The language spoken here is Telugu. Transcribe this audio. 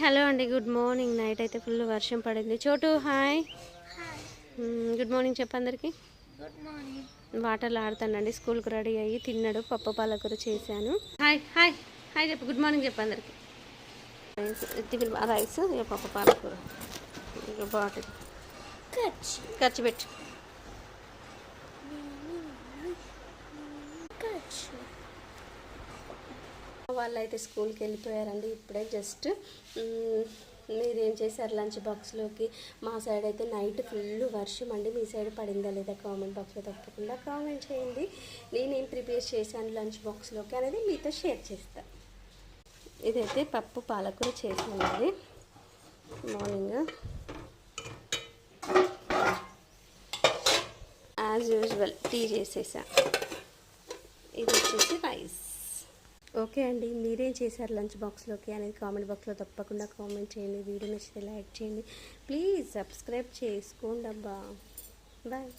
హలో అండి గుడ్ మార్నింగ్. నైట్ అయితే ఫుల్ వర్షం పడింది. చోటు హాయ్. గుడ్ మార్నింగ్ చెప్పు అందరికి. Good morning. వాటర్లో ఆడుతానండి స్కూల్కి రెడీ అయ్యి తిన్నాడు పప్పు పాలకూర చేశాను. హాయ్ హాయ్ హాయ్ చెప్పు గుడ్ మార్నింగ్ చెప్పు అందరికి. రైస్ రైస్ పప్పు పాలకూర. బాటిల్. కచ్ ఖర్చు పెట్టు. వాళ్ళు అయితే స్కూల్కి వెళ్ళిపోయారండి. ఇప్పుడే జస్ట్ మీరేం చేశారు లంచ్ బాక్స్లోకి? మా సైడ్ అయితే నైట్ ఫుల్ వర్షం అండి. మీ సైడ్ పడిందా లేదా కామెంట్ బాక్స్లో తప్పకుండా కామెంట్ చేయండి. నేనేం ప్రిపేర్ చేశాను లంచ్ బాక్స్లోకి అనేది మీతో షేర్ చేస్తాను ఇదైతే పప్పు పాలకూర చేసానండి మార్నింగ్. యాజ్ యూజువల్ టీ చేసేసా. ఇది వచ్చేసి రైస్. ఓకే అండి. మీరేం చేశారు లంచ్ బాక్స్లోకి అనేది కామెంట్ బాక్స్లో తప్పకుండా కామెంట్ చేయండి. వీడియో నచ్చితే లైక్ చేయండి. ప్లీజ్ సబ్స్క్రైబ్ చేసుకోండి అబ్బా బాయ్.